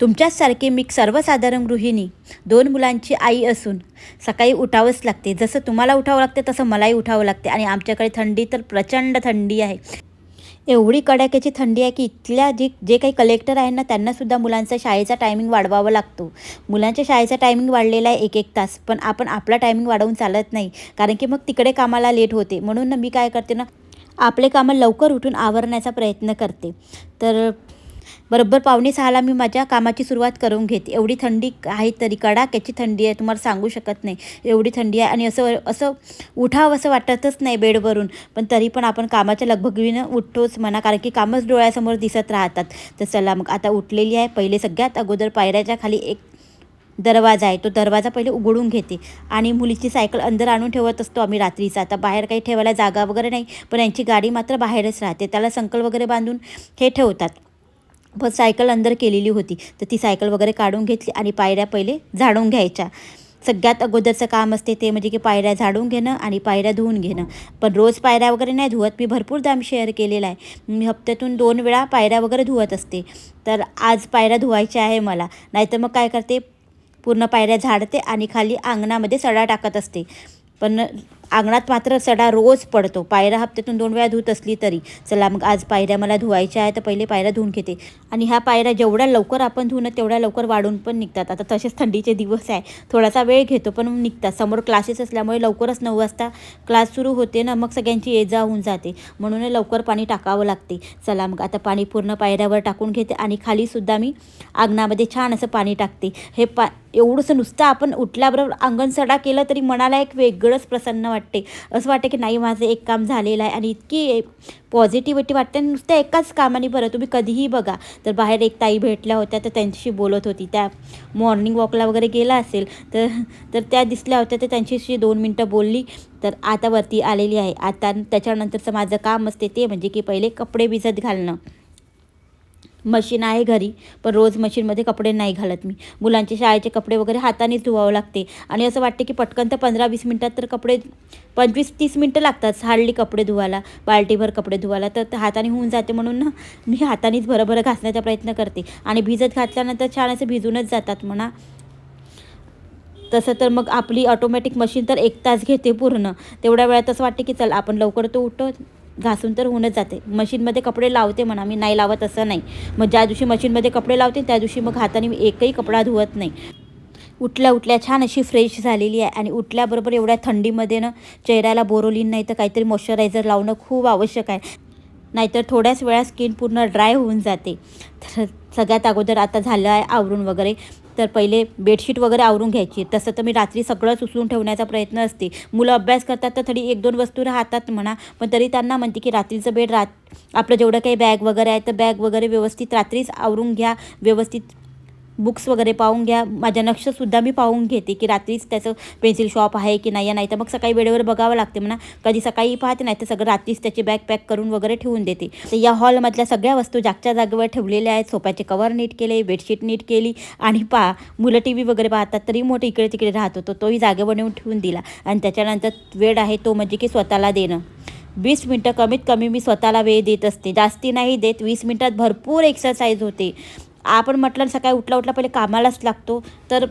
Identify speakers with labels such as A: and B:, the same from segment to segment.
A: तुमच्याचसारखे मी सर्वसाधारण गृहिणी दोन मुलांची आई असून सकाळी उठावंच लागते. जसं तुम्हाला उठावं लागते तसं मलाही उठावं लागते. आणि आमच्याकडे थंडी तर प्रचंड थंडी आहे. एवढी कडाक्याची थंडी आहे की इथल्या जे जे काही कलेक्टर आहे ना त्यांनासुद्धा मुलांचा शाळेचा टायमिंग वाढवावा लागतो. मुलांच्या शाळेचा टायमिंग वाढलेला आहे एक एक तास. पण आपण आपला टायमिंग वाढवून चालत नाही. कारण की मग तिकडे कामाला लेट होते. म्हणून ना मी काय करते ना आपले कामं लवकर उठून आवरण्याचा प्रयत्न करते. तर बरोबर पावणे सहाला मी माझ्या कामाची सुरुवात करून घेते. एवढी थंडी आहे तरी कडाक्याची थंडी आहे तुम्हाला सांगू शकत नाही. एवढी थंडी आहे आणि असं असं उठावं असं वाटतच नाही बेडवरून. पण तरी पण आपण कामाच्या लगबगीनं उठतोच म्हणा कारण की कामच डोळ्यासमोर दिसत राहतात. तर चला मग आता उठलेली आहे. पहिले सगळ्यात अगोदर पायऱ्याच्या खाली एक दरवाजा आहे. तो दरवाजा पहिले उघडून घेते आणि मुलीची सायकल अंदर आणून ठेवत असतो आम्ही रात्रीचा. आता बाहेर काही ठेवायला जागा वगैरे नाही पण यांची गाडी मात्र बाहेरच राहते. त्याला संकल वगैरे बांधून हे ठेवतात. पण सायकल अंदर केलेली होती. तर ती सायकल वगैरे काढून घेतली आणि पायऱ्या पहिले झाडून घ्यायच्या. सगळ्यात अगोदरचं काम असते ते म्हणजे की पायऱ्या झाडून घेणं आणि पायऱ्या धुवून घेणं. पण रोज पायऱ्या वगैरे नाही धुवत. मी भरपूर दाम शेअर केलेला आहे. मी हप्त्यातून दोन वेळा पायऱ्या वगैरे धुवत असते. तर आज पायऱ्या धुवायच्या आहे मला. नाहीतर मग काय करते? पूर्ण पायऱ्या झाडते आणि खाली अंगणामध्ये सडा टाकत असते. पण अंगणात मात्र सडा रोज पडतो. पायऱ्या हप्त्यातून दोन वेळा धुत असली तरी. चला मग आज पायऱ्या मला धुवायच्या आहे तर पहिले पायऱ्या धुवून घेते. आणि ह्या पायऱ्या जेवढ्या लवकर आपण धुणं तेवढ्या लवकर वाढून पण निघतात. आता तसेच थंडीचे दिवस आहे. थोडासा वेळ घेतो पण निघतात. समोर क्लासेस असल्यामुळे लवकरच नऊ वाजता क्लास सुरू होते ना मग सगळ्यांची ये जा होऊन जाते. म्हणून लवकर पाणी टाकावं लागते. चला मग आता पाणी पूर्ण पायऱ्यावर टाकून घेते आणि खालीसुद्धा मी अंगणामध्ये छान असं पाणी टाकते. हे पा एवढंसं नुसतं आपण उठल्याबरोबर अंगण सडा केलं तरी मनाला एक वेगळंच प्रसन्न वाटते. असं वाटतं की नाही माझं एक काम झालेलं आहे आणि इतकी पॉझिटिव्हिटी वाटते नुसत्या एकाच कामाने बरं. तुम्ही कधीही बघा. तर बाहेर एक ताई भेटल्या होत्या तर त्यांच्याशी बोलत होती. त्या मॉर्निंग वॉकला वगैरे गेला असेल तर तर त्या दिसल्या होत्या तर त्यांच्याशी दोन मिनटं बोलली. तर आता वरती आलेली आहे. आता त्याच्यानंतरचं माझं काम असते ते म्हणजे की पहिले कपडे भिजत घालणं. मशीन आहे घरी पण रोज मशीनमध्ये कपडे नाही घालत मी. मुलांचे शाळेचे कपडे वगैरे हातानेच धुवावं लागते. आणि असं वाटते की पटकन तर पंधरा वीस मिनटात तर कपडे पंचवीस तीस मिनटं लागतात हार्डली कपडे धुवायला बाल्टीभर कपडे धुवायला. तर हाताने होऊन जाते म्हणून ना मी हातानेच भरभर घासण्याचा प्रयत्न करते. आणि भिजत घातल्यानंतर छान असे भिजूनच जातात म्हणा. तसं तर मग आपली ऑटोमॅटिक मशीन तर एक तास घेते पूर्ण. तेवढ्या वेळात असं वाटते की चल आपण लवकर तो उठतो. घासून तर होऊनच जाते. मशीनमध्ये कपडे लावते म्हणा मी नाही लावत असं नाही. मग ज्या दिवशी मशीनमध्ये कपडे लावते त्या दिवशी मग हाताने मी एकही कपडा धुवत नाही. उठल्या उठल्या छान अशी फ्रेश झालेली आहे आणि उठल्याबरोबर एवढ्या थंडीमध्ये ना चेहऱ्याला बोरोलीन नाही तर काहीतरी मॉइश्चरायझर लावणं खूप आवश्यक आहे. नाहीतर थोड्याच वेळा स्किन पूर्ण ड्राय होऊन जाते. तर सगळ्यात अगोदर आता झालं आहे आवरून वगैरे. तर पहिले बेडशीट वगैरे आवरून घ्यायची. तसं तर मी रात्री सगळंच उचलून ठेवण्याचा प्रयत्न असते. मुलं अभ्यास करतात तर थोडी एक दोन वस्तू राहतात म्हणा. पण तरी त्यांना म्हणते की रात्रीचं बेड रात आपलं जेवढं काही बॅग वगैरे आहे तर बॅग वगैरे व्यवस्थित रात्रीच आवरून घ्या. व्यवस्थित बुक्स वगैरे पाहून घ्या. माझ्या नक्षसुद्धा मी पाहून घेते की रात्रीच त्याचं पेन्सिल शॉप आहे की नाही नाही तर मग सकाळी वेळेवर बघावं लागते म्हणा. कधी सकाळी पाहते नाही तर सगळं रात्रीच त्याची बॅग पॅक करून वगैरे ठेवून देते. तर या हॉलमधल्या सगळ्या वस्तू जागच्या जागेवर ठेवलेल्या आहेत. सोफ्याचे कवर नीट केले बेडशीट नीट केली. आणि पा मुलं टी व्ही वगैरे पाहतात तरी मोठं इकडे तिकडे राहत होतो. तोही जागेवर नेऊन ठेवून दिला. आणि त्याच्यानंतर वेळ आहे तो म्हणजे की स्वतःला देणं. वीस मिनटं कमीत कमी मी स्वतःला वेळ देत असते. जास्ती नाही देत. वीस मिनटात भरपूर एक्सरसाइज होते. आपण म्हटलं सकाळी उठला उठला पहिले कामालाच लागतो तर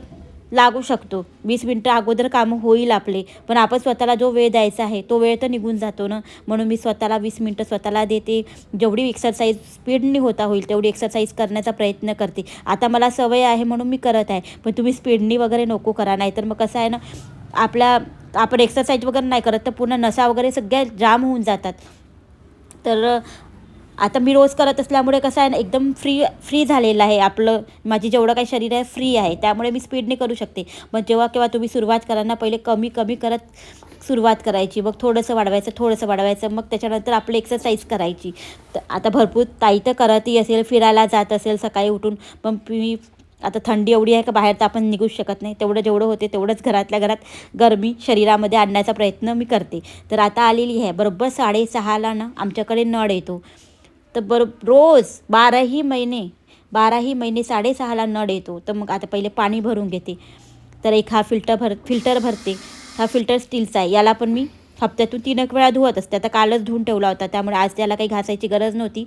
A: लागू शकतो. वीस मिनटं अगोदर कामं होईल आपले पण आपण स्वतःला जो वेळ द्यायचा आहे तो वेळ तर निघून जातो ना. म्हणून मी स्वतःला वीस मिनटं स्वतःला देते. जेवढी एक्सरसाइज स्पीडनी होता होईल तेवढी एक्सरसाइज करण्याचा प्रयत्न करते. आता मला सवय आहे म्हणून मी करत आहे पण तुम्ही स्पीडनी वगैरे नको करा नाहीतर मग कसं आहे ना आपल्या आपण एक्सरसाइज वगैरे नाही करत तर पूर्ण नसा वगैरे सगळ्या जाम होऊन जातात. तर आता मी रोज करत असल्यामुळे कसं आहे ना एकदम फ्री फ्री झालेलं आहे आपलं. माझी जेवढं काही शरीर आहे फ्री आहे. त्यामुळे मी स्पीडने करू शकते. मग जेव्हा केव्हा तुम्ही सुरुवात करा ना पहिले कमी कमी करत सुरुवात करायची. मग थोडंसं वाढवायचं थोडंसं वाढवायचं. मग त्याच्यानंतर आपलं एक्सरसाइज करायची. तर आता भरपूर ताई तर करतही असेल फिरायला जात असेल सकाळी उठून. पण मी आता थंडी एवढी आहे का बाहेर तर आपण निघूच शकत नाही. तेवढं जेवढं होते तेवढंच घरातल्या घरात गरमी शरीरामध्ये आणण्याचा प्रयत्न मी करते. तर आता आलेली आहे. बरोबर साडेसहाला ना आमच्याकडे नळ येतो. तर बर रोज बाराही महिने बाराही महिने साडेसहाला नळ येतो. तर मग आता पहिले पाणी भरून घेते. तर एक हा फिल्टर भर फिल्टर भरते. हा फिल्टर स्टीलचा आहे. याला पण मी हप्त्यातून तीन एक वेळा धुवत असते. आता कालच धुवून ठेवला होता. त्यामुळे आज त्याला काही घासायची गरज नव्हती.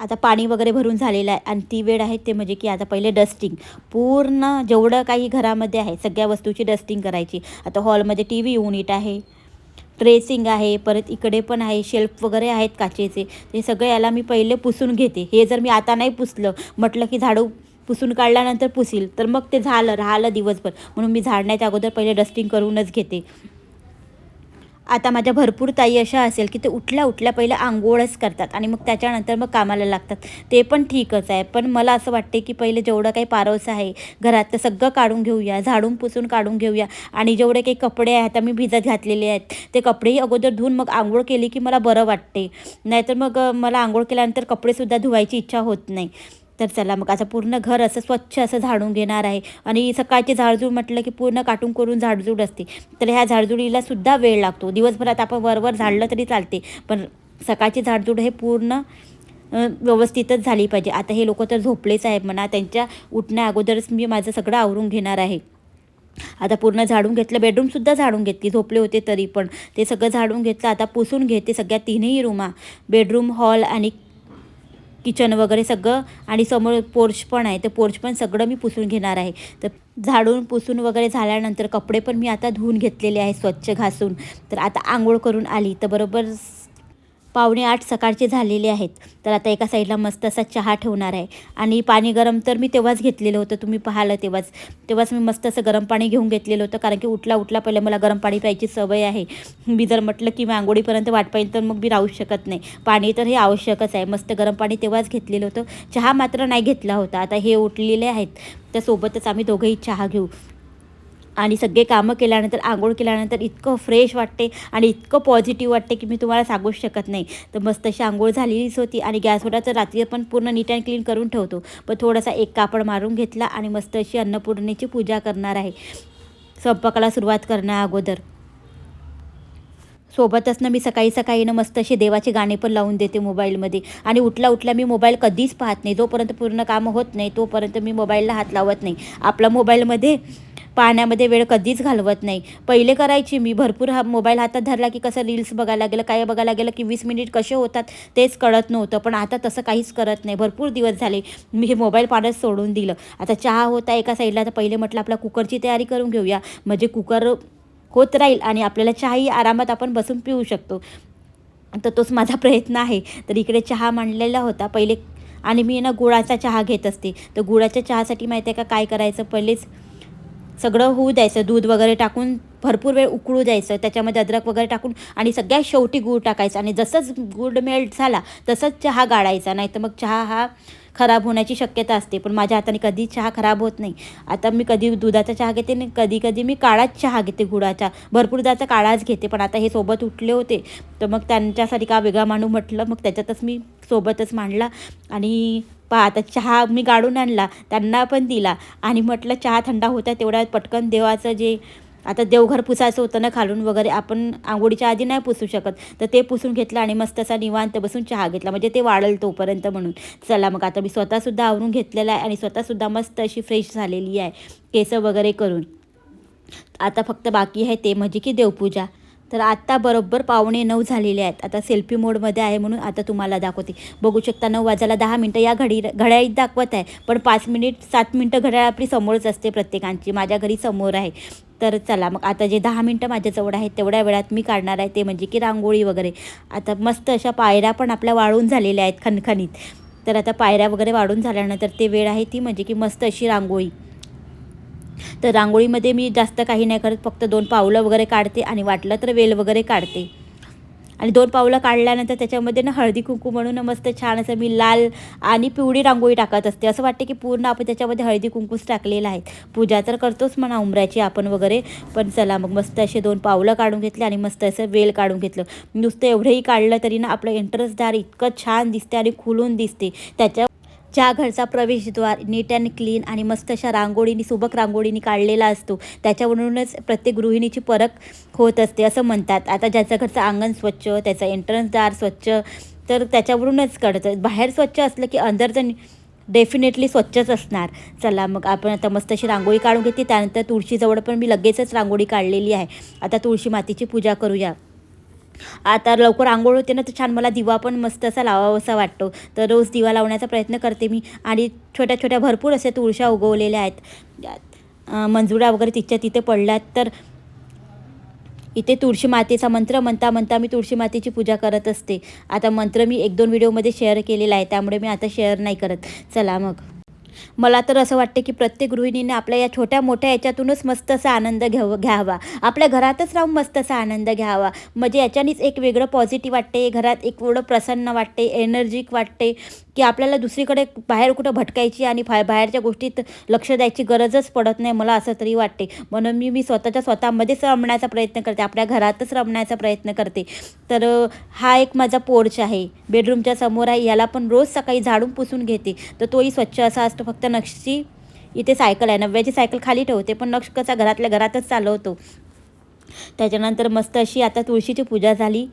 A: आता पाणी वगैरे भरून झालेलं आहे. आणि ती वेळ आहे ते म्हणजे की आता पहिले डस्टिंग. पूर्ण जेवढं काही घरामध्ये आहे सगळ्या वस्तूची डस्टिंग करायची. आता हॉलमध्ये टी व्ही युनिट आहे. ट्रेसिंग आहे परत इकडे पण आहे शेल्फ वगैरे आहेत काचेचे ते सगळे याला मी पहिले पुसून घेते. हे जर मी आता नाही पुसलं म्हटलं की झाडू पुसून काढल्यानंतर पुसील तर मग ते झालं राहिलं दिवसभर. म्हणून मी झाडण्याच्या अगोदर पहिले डस्टिंग करूनच घेते. आता माझ्या भरपूर ताई अशा असेल की ते उठल्या उठल्या पहिलं आंघोळच करतात आणि मग त्याच्यानंतर मग कामाला लागतात. ते पण ठीकच आहे. पण मला असं वाटते की पहिले जेवढं काही पारवसं आहे घरात सगळं काढून घेऊया झाडून पुसून काढून घेऊया आणि जेवढे काही कपडे आहेत आता मी भिजत घातलेले आहेत ते कपडेही अगोदर धुवून मग आंघोळ केली की मला बरं वाटते. नाहीतर मग मला आंघोळ केल्यानंतर कपडेसुद्धा धुवायची इच्छा होत नाही. तर चला मग आता पूर्ण घर असं स्वच्छ असं झाडून घेणार आहे. आणि सकाळची झाडझूड म्हटलं की पूर्ण काटून करून झाडझूड असते. तर ह्या झाडझुडीला सुद्धा वेळ लागतो. दिवसभरात आपण वरवर झाडलं तरी चालते. पण सकाळची झाडझूड हे पूर्ण व्यवस्थितच झाली पाहिजे. आता हे लोक तर झोपलेच आहेत म्हणा. त्यांच्या उठण्या अगोदरच मी माझं सगळं आवरून घेणार आहे. आता पूर्ण झाडून घेतलं. बेडरूमसुद्धा झाडून घेतली. झोपले होते तरी पण. ते सगळं झाडून घेतलं. आता पुसून घेते सगळ्या तीनही रूमा. बेडरूम हॉल आणि किचन वगैरे सगळं आणि समोर पोर्च पण आहे. तर पोर्च पण सगळं मी पुसून घेणार आहे. तर झाडून पुसून वगैरे झाल्यानंतर कपडे पण मी आता धुवून घेतलेले आहे स्वच्छ घासून. तर आता आंघोळ करून आली. तर बरोबर पावणे आठ सकाळचे झालेले आहेत. तर आता एका साईडला मस्त असा चहा ठेवणार आहे. आणि पाणी गरम तर मी तेव्हाच घेतलेलं होतं. तुम्ही पाहिलं तेव्हाच. तेव्हाच मी मस्त असं गरम पाणी घेऊन घेतलेलं होतं. कारण की उठला उठला पहिले मला गरम पाणी प्यायची सवय आहे. मी जर म्हटलं की मी आंघोळीपर्यंत वाट पाहिजे तर मग मी राहू शकत नाही. पाणी तर हे आवश्यकच आहे. मस्त गरम पाणी तेव्हाच घेतलेलं होतं. चहा मात्र नाही घेतला होता. आता हे उठलेले आहेत. त्यासोबतच आम्ही दोघंही चहा घेऊ. आणि सगळे कामं केल्यानंतर आंघोळ केल्यानंतर इतकं फ्रेश वाटते आणि इतकं पॉझिटिव्ह वाटते की मी तुम्हाला सांगूच शकत नाही. तर मस्त अशी आंघोळ झालेलीच होती आणि गॅसवर तर रात्री पण पूर्ण नीट अँड क्लीन करून ठेवतो. पण थोडासा एक कापड मारून घेतला आणि मस्त अशी अन्नपूर्णेची पूजा करणार आहे. स्वयंपाकाला सुरुवात करण्या अगोदर. सोबतच ना मी सकाळी सकाळी ना मस्त असे देवाचे गाणे पण लावून देते मोबाईलमध्ये. आणि उठला उठला मी मोबाईल कधीच पाहत नाही. जोपर्यंत पूर्ण कामं होत नाही तोपर्यंत मी मोबाईलला हात लावत नाही. आपला मोबाईलमध्ये पाहण्यामध्ये वेळ कधीच घालवत नाही. पहिले करायची मी. भरपूर हा मोबाईल हातात धरला की कसं रील्स बघायला गेलं काय बघायला गेलं की वीस मिनिट कसे होतात तेच कळत नव्हतं. पण आता तसं काहीच करत नाही. भरपूर दिवस झाले मी हे मोबाईल पाण्यात सोडून दिलं. आता चहा होता एका साईडला तर पहिले म्हटलं आपल्या कुकरची तयारी करून घेऊया. म्हणजे कुकर होत राहील आणि आपल्याला चहाही आरामात आपण बसून पिऊ शकतो. तर तोच माझा प्रयत्न आहे. तर इकडे चहा मांडलेला होता. पहिले आणि मी ना गुळाचा चहा घेत असते. तर गुळाच्या चहासाठी माहिती आहे का काय करायचं? पहिलेच सगळं होऊ द्यायचं दूध वगैरे टाकून भरपूर वेळ उकळू द्यायचं त्याच्यामध्ये अद्रक वगैरे टाकून आणि सगळ्यात शेवटी गूळ टाकायचं. आणि जसंच गूळ मेल्ट झाला तसंच चहा गाळायचा नाही तर मग चहा हा खराब होण्याची शक्यता असते. पण माझ्या हाताने कधी चहा खराब होत नाही. आता मी कधी दुधाचा चहा घेते आणि कधी कधी मी काळाच चहा घेते गुळाचा. भरपूर जाचा काळाच घेते पण आता हे सोबत उठले होते. तर मग त्यांच्यासाठी का वेगळा मांडू म्हटलं? मग त्याच्यातच मी सोबतच मांडला आणि पहा आता चहा मी गाडून आणला त्यांना पण दिला आणि म्हटलं चहा थंडा होता तेवढ्या पटकन देवाचं जे आता देवघर पुसायचं होतं ना खालून वगैरे आपण आंघोळीच्या आधी नाही पुसू शकत. तर ते पुसून घेतलं आणि मस्त असा निवांत बसून चहा घेतला. म्हणजे ते वाढल तोपर्यंत म्हणून. चला मग आता मी स्वतःसुद्धा आवरून घेतलेला आहे आणि स्वतःसुद्धा मस्त अशी फ्रेश झालेली आहे. केस वगैरे करून. आता फक्त बाकी आहे ते म्हणजे की देवपूजा. तर आत्ता बरोबर पावणे नऊ झालेले आहेत. आता सेल्फी मोडमध्ये आहे म्हणून आता तुम्हाला दाखवते. बघू शकता नऊ वाजायला दहा मिनटं या घडी घड्याळीत दाखवत आहे. पण पाच मिनिट सात मिनटं घड्याळ आपली समोरच असते प्रत्येकांची. माझ्या घरी समोर आहे. तर चला मग आता जे दहा मिनटं माझ्याजवळ आहेत तेवढ्या वेळात मी काढणार आहे ते म्हणजे की रांगोळी वगैरे. आता मस्त अशा पायऱ्या पण आपल्या वाळून झालेल्या आहेत खणखणीत तर आता पायऱ्या वगैरे वाढून झाल्यानंतर ते वेळ आहे ती म्हणजे की मस्त अशी रांगोळी. तर रांगोळीमध्ये मी जास्त काही नाही करत फक्त दोन पावलं वगैरे काढते आणि वाटलं तर वेल वगैरे काढते. आणि दोन पावलं काढल्यानंतर त्याच्यामध्ये ना हळदी कुंकू म्हणून मस्त छान असं मी लाल आणि पिवळी रांगोळी टाकत असते. असं वाटते की पूर्ण आपण त्याच्यामध्ये हळदी कुंकूच टाकलेलं आहे पूजा तर करतोच म्हणा उमऱ्याची आपण वगैरे. पण चला मग मस्त असे दोन पावलं काढून घेतले आणि मस्त असं वेल काढून घेतलं. नुसतं एवढंही काढलं तरी ना आपलं इंटरेस्टदार इतकं छान दिसते आणि खुलून दिसते त्याच्या ज्या घरचा प्रवेशद्वार नीट अँड क्लीन आणि मस्त अशा रांगोळीनी सुबक रांगोळीनी काढलेला असतो त्याच्यावरूनच प्रत्येक गृहिणीची परख होत असते असं म्हणतात. आता ज्याचं घरचं अंगण स्वच्छ त्याचं एंट्रन्सदार स्वच्छ तर त्याच्यावरूनच कळतं. बाहेर स्वच्छ असलं की अंदर तर डेफिनेटली स्वच्छच असणार. चला मग आपण आता मस्त अशी रांगोळी काढून घेते त्यानंतर तुळशीजवळ पण मी लगेचच रांगोळी काढलेली आहे. आता तुळशी मातीची पूजा करूया. आता लवकर आंघोळ होते ना तर छान मला दिवा पण मस्त असा लावावासा वाटतो. तर रोज दिवा लावण्याचा प्रयत्न करते मी. आणि छोट्या छोट्या भरपूर असे तुळशा उगवलेल्या आहेत. मंजुळा वगैरे तिच्या तिथे पडल्यात. तर इथे तुळशी मातेचा मंत्र म्हणता म्हणता मी तुळशी मातेची पूजा करत असते. आता मंत्र मी एक दोन व्हिडिओमध्ये शेअर केलेला आहे. त्यामुळे मी आता शेअर नाही करत. चला मग. मला तर असं वाटतं की प्रत्येक गृहिणीने आपल्या या छोट्या मोठ्या याच्यातूनच मस्त असा आनंद घ्याव घ्यावा. आपल्या घरातच राहून मस्त असा आनंद घ्यावा. म्हणजे याच्यानेच एक वेगळं पॉझिटिव्ह वाटते घरात एक एवढं प्रसन्न वाटते एनर्जिक वाटते. की आपल्याला दुसरीकडे बाहेर कुठं भटकायची आणि फा बाहेरच्या गोष्टीत लक्ष द्यायची गरजच पडत नाही मला असं तरी वाटते. म्हणून मी मी स्वतःच्या स्वतःमध्येच रमण्याचा प्रयत्न करते आपल्या घरातच रमण्याचा प्रयत्न करते. तर हा एक माझा पोर्च आहे. बेडरूमच्या समोर आहे याला पण रोज सकाळी झाडून पुसून घेते. तर तोही स्वच्छ असा असतो फक्त नक्षची इथे सायकल आहे. नव्याची सायकल खाली ठेवते पण नक्ष कसा घरातल्या घरातच चालवतो. त्याच्यानंतर मस्त अशी आता तुळशीची पूजा झाली.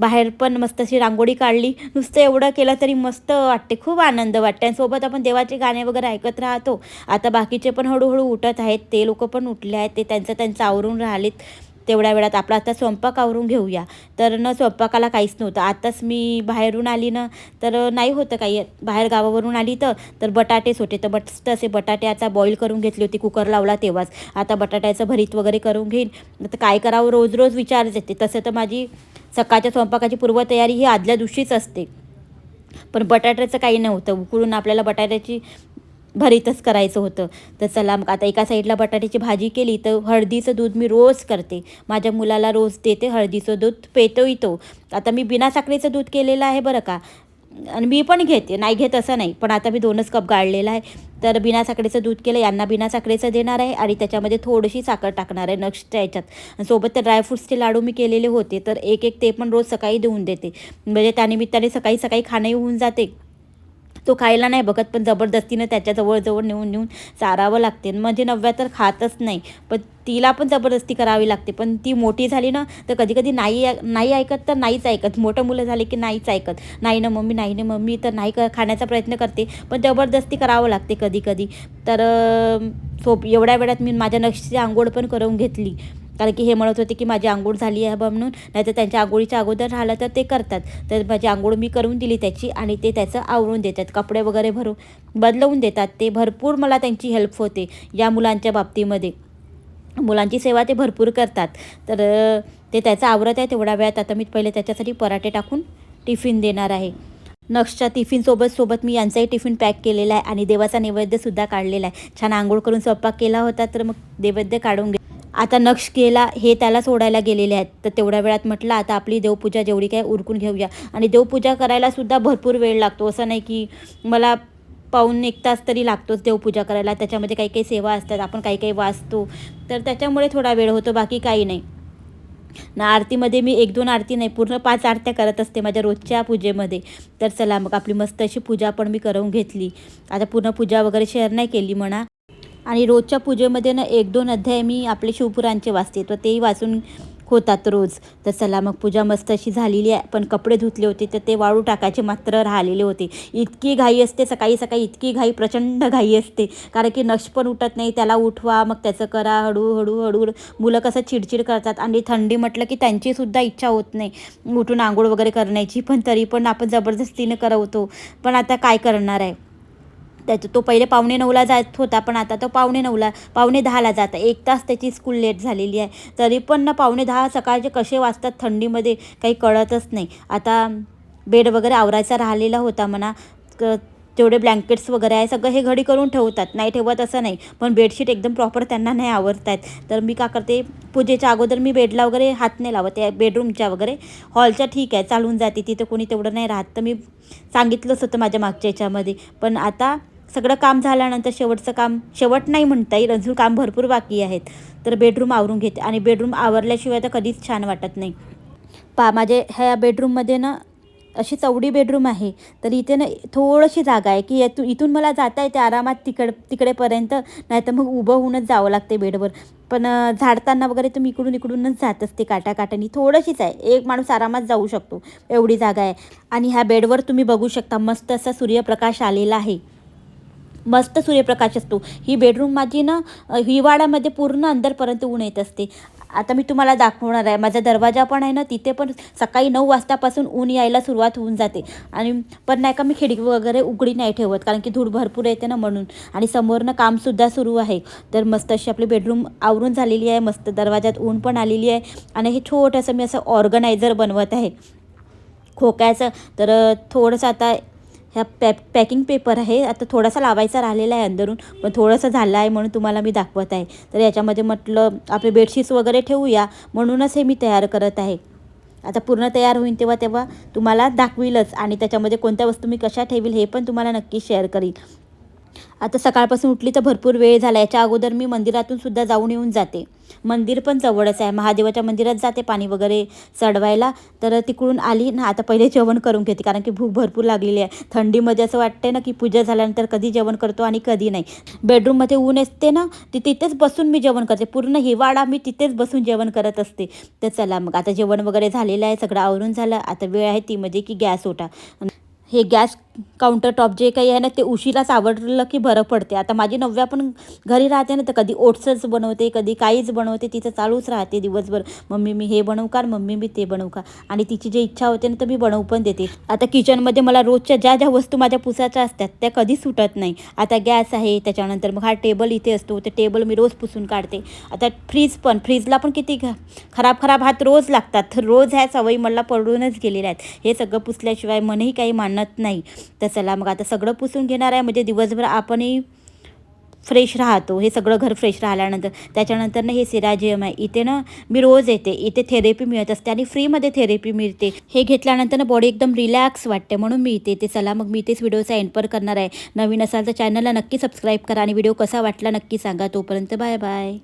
A: बाहेर पण मस्त अशी रांगोळी काढली. नुसतं एवढं केलं तरी मस्त वाटते. खूप आनंद वाटते. आणि सोबत आपण देवाचे गाणे वगैरे ऐकत राहतो. आता बाकीचे पण हळूहळू उठत आहेत. ते लोक पण उठले आहेत. ते त्यांचं त्यांचं आवरून राहिलेत तेवढ्या वेळात. आपला आता स्वयंपाक आवरून घेऊया. तर न स्वयंपाकाला काहीच नव्हतं. आताच मी बाहेरून आली ना तर नाही होतं काही. बाहेर गावावरून आली तर तर बटाटेच होते. तर मस्त असे बटाटे आता बॉईल करून घेतले होते. कुकर लावला तेव्हाच. आता बटाट्याचं भरीत वगैरे करून घेईन. तर काय करावं? रोज रोज विचारच येते. तसं तर माझी सकाळच्या स्वयंपाकाची पूर्वतयारी ही आदल्या दिवशीच असते. पण बटाट्याचं काही नव्हतं. उकळून आपल्याला बटाट्याची भरीतच करायचं होतं. तर चला मग आता एका साईडला बटाट्याची भाजी केली तर हळदीचं दूध मी रोज करते. माझ्या मुलाला रोज देते हळदीचं दूध पेतोही तो आता मी बिना साखरेचं दूध केलेलं आहे बरं का? आणि मी पण घेते नाही घेत असं नाही. पण आता मी दोनच कप गाळलेला आहे. तर बिना साखरेचं दूध केलं यांना बिना साखरेचं देणार आहे. आणि त्याच्यामध्ये थोडीशी साखर टाकणार आहे नक्षच्या याच्यात. सोबत तर ड्रायफ्रुट्सचे लाडू मी केलेले होते. तर एक एक ते पण रोज सकाळी देऊन देते. म्हणजे त्यानिमित्ताने सकाळी सकाळी खाणंही होऊन जाते. तो खायला नाही बघत पण जबरदस्तीनं त्याच्या जवळजवळ नेऊन नेऊन चारावं लागते. म्हणजे नव्या तर खातच नाही पण तिला पण जबरदस्ती करावी लागते. पण ती मोठी झाली ना तर कधी कधी नाही नाही ऐकत तर नाहीच ऐकत. मोठं मुलं झाले की नाहीच ऐकत. नाही ना मम्मी नाही ना मम्मी तर नाही क खाण्याचा प्रयत्न करते पण जबरदस्ती करावं लागते कधी कधी. तर सोप एवढ्या वेळात मी माझ्या नक्षीची आंघोळ पण करून घेतली. कारण की हे म्हणत होते की माझी आंघोळ झाली आहे बा म्हणून नाहीतर त्यांच्या आंघोळीच्या अगोदर राहिलं तर ते करतात. तर माझी आंघोळ मी करून दिली त्याची आणि ते त्याचं आवरून देतात कपडे वगैरे भरून बदलवून देतात. ते भरपूर मला त्यांची हेल्प होते या मुलांच्या बाबतीमध्ये. मुलांची सेवा ते भरपूर करतात. तर ते त्याचं आवरत आहे तेवढ्या वेळात आता मी पहिले त्याच्यासाठी पराठे टाकून टिफिन देणार आहे. नक्षच्या टिफिनसोबत सोबत मी यांचाही टिफिन पॅक केलेला आहे आणि देवाचा नैवेद्यसुद्धा काढलेला आहे. छान आंघोळ करून स्वयंपाक केला होता तर मग नैवेद्य काढून घे आता नक्ष गेला हे त्याला सोडायला गेलेले आहेत. तर तेवढ्या वेळात म्हटलं आता आपली देवपूजा जेवढी काय उरकून घेऊया. आणि देवपूजा करायला सुद्धा भरपूर वेळ लागतो. असं नाही की मला पाऊन एक तास तरी लागतोच देवपूजा करायला. त्याच्यामध्ये काही काही सेवा असतात आपण काही काही वाचतो. तर त्याच्यामुळे थोडा वेळ होतो बाकी काही नाही. ना आरतीमध्ये मी एक दोन आरती नाही पूर्ण पाच आरत्या करत असते माझ्या रोजच्या पूजेमध्ये. तर चला मग आपली मस्त अशी पूजा पण मी करून घेतली. आता पूर्ण पूजा वगैरे शेअर नाही केली म्हणा. आणि रोजच्या पूजेमध्ये ना एक दोन अध्याय मी आपले शिवपुरांचे वाचते तर तेही वाचून होतात रोज. तर चला मग पूजा मस्त अशी झालेली आहे. पण कपडे धुतले होते तर ते वाळू टाकायचे मात्र राहिलेले होते. इतकी घाई असते सकाळी सकाळी इतकी घाई प्रचंड घाई असते. कारण की नक्ष पण उठत नाही त्याला उठवा मग त्याचं करा हळूहळू हळू मुलं कसं चिडचिड करतात आणि थंडी म्हटलं की त्यांचीसुद्धा इच्छा होत नाही. उठून आंघोळ वगैरे करण्याची पण तरी पण आपण जबरदस्तीनं करवतो. पण आता काय करणार आहे? त्याचं तो पहिले पावणे नऊला जात होता पण आता तो पावणे नऊला पावणे दहाला जात आहे. एक तास त्याची स्कूल लेट झालेली आहे. तरी पण ना पावणे दहा सकाळचे कसे वाजतात थंडीमध्ये काही कळतच नाही. आता बेड वगैरे आवरायचा राहिलेला होता म्हणा क तेवढे ब्लँकेट्स वगैरे आहे सगळं हे घडी करून ठेवतात. नाही ठेवत असं नाही पण बेडशीट एकदम प्रॉपर त्यांना नाही आवडत आहेत तर मी का करते पूजेच्या अगोदर मी बेडला वगैरे हात नाही लावत त्या बेडरूमच्या वगैरे. हॉलच्या ठीक आहे चालून जाते तिथं कोणी तेवढं नाही राहत. तर मी सांगितलंच होतं माझ्या मागच्या याच्यामध्ये. पण आता सगळं काम झाल्यानंतर शेवटचं काम शेवट नाही म्हणता येईल अजून काम भरपूर बाकी आहेत. तर बेडरूम आवरून घेते. आणि बेडरूम आवरल्याशिवाय तर कधीच छान वाटत नाही. पा माझे ह्या बेडरूममध्ये ना अशी चवडी बेडरूम आहे. तर इथे ना थोडीशी जागा आहे की यातून इथून मला जाता येते आरामात तिकड तिकडेपर्यंत. नाही तर मग उभं होऊनच जावं लागते बेडवर. पण झाडताना वगैरे तुम्ही इकडून इकडूनच जात असते काटाकाटानी. थोडंशीच आहे. एक माणूस आरामात जाऊ शकतो. एवढी जागा आहे. आणि ह्या बेडवर तुम्ही बघू शकता मस्त असा सूर्यप्रकाश आलेला आहे. मस्त सूर्यप्रकाश असतो. ही बेडरूम माझी ना हिवाळ्यामध्ये पूर्ण अंदरपर्यंत ऊन येत असते. आता मी तुम्हाला दाखवणार आहे. माझा दरवाजा पण आहे ना तिथे पण सकाळी नऊ वाजतापासून ऊन यायला सुरुवात होऊन जाते. आणि पण नाही का मी खिडकी वगैरे उघडी नाही ठेवत कारण की धूळ भरपूर येते ना म्हणून. आणि समोरनं कामसुद्धा सुरू आहे. तर मस्त अशी आपली बेडरूम आवरून झालेली आहे. मस्त दरवाजात ऊन पण आलेली आहे. आणि हे छोटंसं मी असं ऑर्गनायझर बनवत आहे. खोक्याचं. तर थोडंसं आता ह्या पॅ पॅकिंग पेपर आहे. आता थोडासा लावायचा राहिलेला आहे अंदरून. पण थोडंसं झालं आहे म्हणून तुम्हाला मी दाखवत आहे. तर याच्यामध्ये म्हटलं आपले बेडशीट्स वगैरे ठेवूया. म्हणूनच हे मी तयार करत आहे. आता पूर्ण तयार होईल तेव्हा तेव्हा तुम्हाला दाखवीलच. आणि त्याच्यामध्ये कोणत्या वस्तू मी कशा ठेवील हे पण तुम्हाला नक्की शेअर करील आता सकाळपासून उठली तर भरपूर वेळ झाला. याच्या अगोदर मी मंदिरातून सुद्धा जाऊन येऊन जाते. मंदिर पण जवळच आहे. महादेवाच्या मंदिरात जाते पाणी वगैरे चढवायला. तर तिकडून आली ना आता पहिले जेवण करून घेते. कारण की भूक भरपूर लागलेली आहे. थंडीमध्ये असं वाटते ना की पूजा झाल्यानंतर कधी जेवण करतो आणि कधी नाही. बेडरूममध्ये ऊन असते ना ती तिथेच बसून मी जेवण करते. पूर्ण हिवाळा मी तिथेच बसून जेवण करत असते. तर चला मग आता जेवण वगैरे झालेलं आहे. सगळं आवरून झालं. आता वेळ आहे ती म्हणजे की गॅस ओटा. हे गॅस काउंटर टॉप जे काही आहे ना ते उशीलाच आवडलं की बरं पडते. आता माझी नव्या पण घरी राहते ना तर कधी ओट्सच बनवते कधी काहीच बनवते तिचं चालूच राहते दिवसभर. मम्मी मी हे बनवू का? मम्मी मी ते बनवू का? आणि तिची जी इच्छा होते ना तर मी बनवू पण देते. आता किचनमध्ये मला रोजच्या ज्या ज्या वस्तू माझ्या पुसाच्या असतात त्या कधी सुटत नाही. आता गॅस आहे त्याच्यानंतर मग हा टेबल इथे असतो ते टेबल मी रोज पुसून काढते. आता फ्रीज पण फ्रीजला पण किती घ- खराब खराब हात रोज लागतात. रोज ह्या सवयी मला पडूनच गेलेल्या आहेत. हे सगळं पुसल्याशिवाय मनही काही मानत नाही. तर चला मग आता सगळं पुसून घेणार आहे. म्हणजे दिवसभर आपणही फ्रेश राहतो. हे सगळं घर फ्रेश राहिल्यानंतर. त्याच्यानंतर ना हे सिराजियम आहे इथे ना मी रोज येते. इथे थेरपी मिळत असते आणि फ्रीमध्ये थेरपी मिळते. हे घेतल्यानंतर ना बॉडी एकदम रिलॅक्स वाटते. म्हणून मी इथे ते चला मग मी इथेच व्हिडिओचा एंड करणार आहे. नवीन असाल तर चॅनलला नक्की सबस्क्राईब करा आणि व्हिडिओ कसा वाटला नक्की सांगा. तोपर्यंत बाय बाय